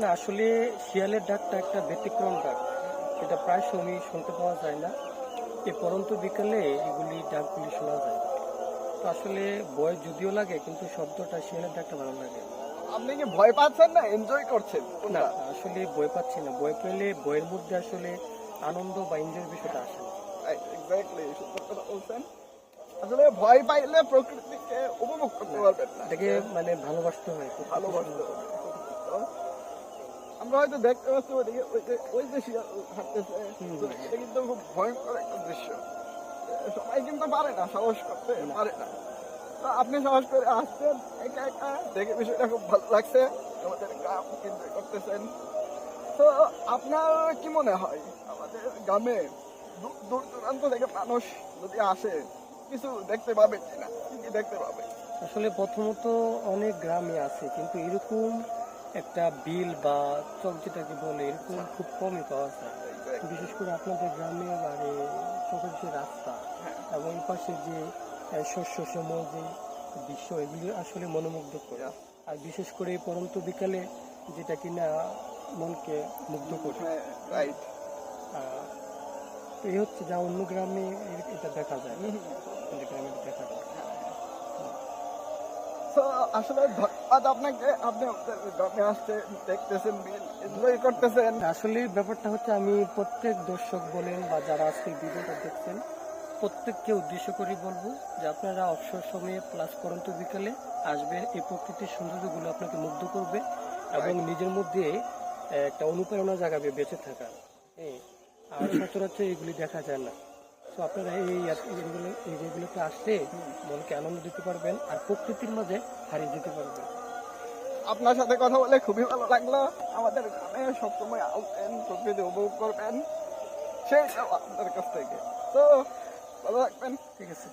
না, আসলে শিয়ালের ডাকটা একটা ব্যতিক্রম ডাক। এটা প্রায় সময় শুনতে পাওয়া যায় না। এই পরন্ত বিকালে এগুলি ডাকগুলি শোনা যায়। তো আসলে ভয় যদিও লাগে, কিন্তু শব্দটা শিয়ালের ডাকটা ভালো লাগে। আপনি কি ভয় পাচ্ছেন না? এনজয় করছেন? না আসলে ভয় পাচ্ছি না। ভয় পেলে বইয়ের মধ্যে আসলে আনন্দ বা এনজয়ের বিষয়টা আসে না। এক্স্যাক্টলি সুন্দর কথা বলছেন। আসলে ভয় পাইলে প্রকৃতিকে উপভোগ করতে পারবেন না। এটাকে মানে ভালোবাসতে হয় ভালোবাসতে হবে আমরা হয়তো দেখতে পাচ্ছি ওইদিকে ওই যে ওই যে শিয়াল হাঁটতেছে এটা কিন্তু খুব ভয়ঙ্কর একটা দৃশ্য। সবাই কিন্তু পারে না সাহস করতে পারে না। আপনি সাহস করে আসছেন একা একা। দেখে বিষয়টা খুব ভালো লাগছে। আমাদের গ্রাম এনজয় করতেছেন। তো আপনার কি মনে হয়? আমাদের গ্রামে দূর দূর দূরান্ত থেকে মানুষ যদি আসে কিছু দেখতে পাবে কিনা? কি দেখতে পাবে? আসলে প্রথমত অনেক গ্রামে আছে কিন্তু এরকম একটা বিল বা চক যেটাকে বলে এরকম খুব কমই পাওয়া যায়। বিশেষ করে আপনাদের গ্রামে আর চকের যে রাস্তা এবং এই পাশে যে শস্য সময় যে দৃশ্য এগুলি আসলে মনোমুগ্ধ করে আর বিশেষ করে এই পরন্ত বিকালে যেটা কিনা মনকে মুগ্ধ করে। হ্যাঁ রাইট তো এই হচ্ছে যা অন্য গ্রামে এটা দেখা যায়। আমাদের গ্রামে দেখা যায়। তো আসলে ধন্যবাদ আপনাকে। আপনি গ্রামে আসতে দেখতেছেন এনজয় করতেছেন। আসলে ব্যাপারটা হচ্ছে আমি প্রত্যেক দর্শক বলেন বা যারা আজকে ভিডিওটা দেখছেন প্রত্যেককে উদ্দেশ্য করে বলব যে আপনারা অবসর সময়ে প্লাস পরন্ত বিকালে আসবেন। এই প্রকৃতির সৌন্দর্যগুলো আপনাকে মুগ্ধ করবে এবং নিজের মধ্যে একটা অনুপ্রেরণা জাগাবে বেঁচে থাকার। হ্যাঁ আর সচরাচর এগুলি দেখা যায় না। তো আপনারা এই এগুলো এই যেগুলোতে আসলে মনকে আনন্দ দিতে পারবেন আর প্রকৃতির মাঝে হারিয়ে যেতে পারবেন। আপনার সাথে কথা বলে খুবই ভালো লাগল। আমাদের গ্রামে সবসময় আসবেন প্রকৃতি উপভোগ করবেন। সেই আপনার কাছ থেকে। তো ভালো থাকবেন। ঠিক আছে